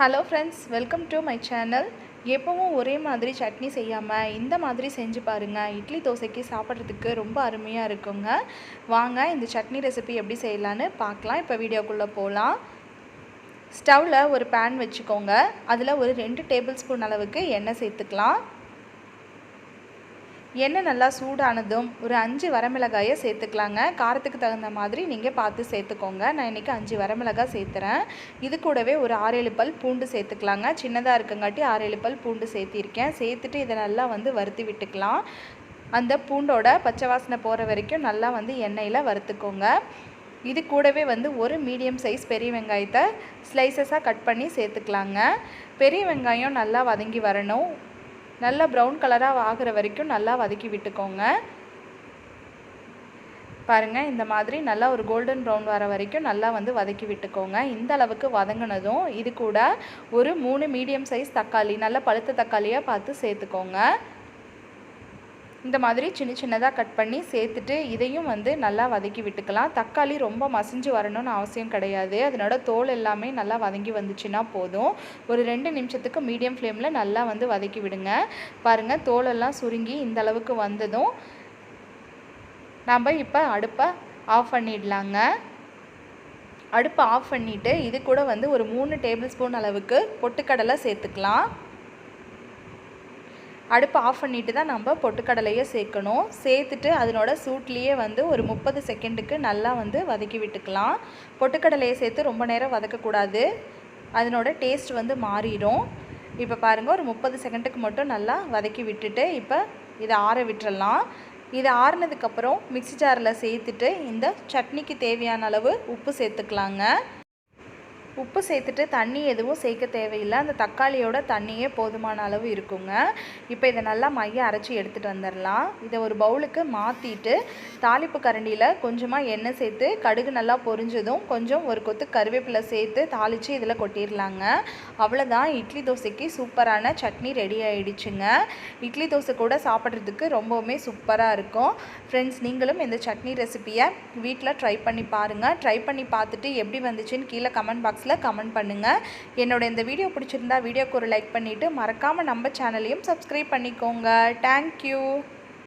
Hello friends welcome to my channel எப்போவும் ஒரே மாதிரி சட்னி செய்யாமல் இந்த மாதிரி செஞ்சு பாருங்கள் இட்லி தோசைக்கு சாப்பிட்றதுக்கு ரொம்ப அருமையாக இருக்குங்க. வாங்க இந்த சட்னி ரெசிபி எப்படி செய்யலான்னு பார்க்கலாம். இப்போ வீடியோக்குள்ளே போகலாம் ஸ்டவ்வில் ஒரு பேன் வச்சுக்கோங்க. அதில் ஒரு ரெண்டு டேபிள் ஸ்பூன் அளவுக்கு எண்ணெய் சேர்த்துக்கலாம். எண்ணெய் நல்லா சூடானதும் ஒரு அஞ்சு வரமிளகாயை சேர்த்துக்கலாங்க. காரத்துக்கு தகுந்த மாதிரி நீங்கள் பார்த்து சேர்த்துக்கோங்க. நான் இன்றைக்கி அஞ்சு வரமிளகாய் சேர்த்துறேன். இது கூடவே ஒரு ஆறேழு பல் பூண்டு சேர்த்துக்கலாங்க. சின்னதாக இருக்கங்காட்டி ஆறேழு பல் பூண்டு சேர்த்திருக்கேன். சேர்த்துட்டு இதை நல்லா வந்து வறுத்து விட்டுக்கலாம். அந்த பூண்டோட பச்சை வாசனை போகிற வரைக்கும் நல்லா வந்து எண்ணெயில் வறுத்துக்கோங்க. இது கூடவே வந்து ஒரு மீடியம் சைஸ் பெரிய வெங்காயத்தை ஸ்லைசஸாக கட் பண்ணி சேர்த்துக்கலாங்க. பெரிய வெங்காயம் நல்லா வதங்கி வரணும். நல்லா ப்ரௌன் கலராக ஆகிற வரைக்கும் நல்லா வதக்கி விட்டுக்கோங்க. பாருங்கள் இந்த மாதிரி நல்லா ஒரு கோல்டன் ப்ரௌன் வர வரைக்கும் நல்லா வந்து வதக்கி விட்டுக்கோங்க. இந்த அளவுக்கு வதங்கினதும் இது கூட ஒரு மூணு மீடியம் சைஸ் தக்காளி நல்ல பழுத்த தக்காளியாக பார்த்து சேர்த்துக்கோங்க. இந்த மாதிரி சின்ன சின்னதாக கட் பண்ணி சேர்த்துட்டு இதையும் வந்து நல்லா வதக்கி விட்டுக்கலாம். தக்காளி ரொம்ப மசிஞ்சு வரணும்னு அவசியம் கிடையாது. அதனோட தோல் எல்லாமே நல்லா வதங்கி வந்துச்சுன்னா போதும். ஒரு ரெண்டு நிமிஷத்துக்கு மீடியம் ஃப்ளேமில் நல்லா வந்து வதக்கி விடுங்க. பாருங்கள் தோலெல்லாம் சுருங்கி இந்த அளவுக்கு வந்ததும் நம்ம இப்போ அடுப்பை ஆஃப் பண்ணிடலாங்க. அடுப்பை ஆஃப் பண்ணிவிட்டு இது கூட வந்து ஒரு மூணு டேபிள் ஸ்பூன் அளவுக்கு பொட்டுக்கடலை சேர்த்துக்கலாம். அடுப்பு ஆஃப் பண்ணிவிட்டு தான் நம்ம பொட்டுக்கடலையை சேர்க்கணும். சேர்த்துட்டு அதனோட சூட்லேயே வந்து ஒரு முப்பது செகண்டுக்கு நல்லா வந்து வதக்கி விட்டுக்கலாம். பொட்டுக்கடலையை சேர்த்து ரொம்ப நேரம் வதக்கக்கூடாது. அதனோட டேஸ்ட் வந்து மாறிடும். இப்போ பாருங்கள் ஒரு முப்பது செகண்டுக்கு மட்டும் நல்லா வதக்கி விட்டுட்டு இப்போ இதை ஆற விட்டுறலாம். இது ஆறுனதுக்கப்புறம் மிக்சி ஜாரில் சேர்த்துட்டு இந்த சட்னிக்கு தேவையான அளவு உப்பு சேர்த்துக்கலாங்க. உப்பு சேர்த்துட்டு தண்ணி எதுவும் சேர்க்க தேவையில்லை. அந்த தக்காளியோட தண்ணியே போதுமான அளவு இருக்குங்க. இப்போ இதை நல்லா மைய அரைச்சி எடுத்துகிட்டு வந்துடலாம். இதை ஒரு பவுலுக்கு மாற்றிட்டு தாளிப்பு கரண்டியில் கொஞ்சமாக எண்ணெய் சேர்த்து கடுகு நல்லா பொரிஞ்சதும் கொஞ்சம் ஒரு கொத்து கருவேப்பிலை சேர்த்து தாளித்து இதில் கொட்டிடலாங்க. அவ்வளோதான் இட்லி தோசைக்கு சூப்பரான சட்னி ரெடி ஆகிடுச்சுங்க இட்லி தோசை கூட சாப்பிட்றதுக்கு ரொம்பவுமே சூப்பராக இருக்கும். ஃப்ரெண்ட்ஸ் நீங்களும் இந்த சட்னி ரெசிப்பியை வீட்டில் ட்ரை பண்ணி பாருங்கள் ட்ரை பண்ணி பார்த்துட்டு எப்படி வந்துச்சுன்னு கீழே கமெண்ட் பாக்ஸில் பாக்ஸில் கமெண்ட் பண்ணுங்கள் என்னோட இந்த வீடியோ பிடிச்சிருந்தா வீடியோக்கு ஒரு லைக் பண்ணிவிட்டு மறக்காமல் நம்ம சேனலையும் சப்ஸ்கிரைப் பண்ணிக்கோங்க. தேங்க்யூ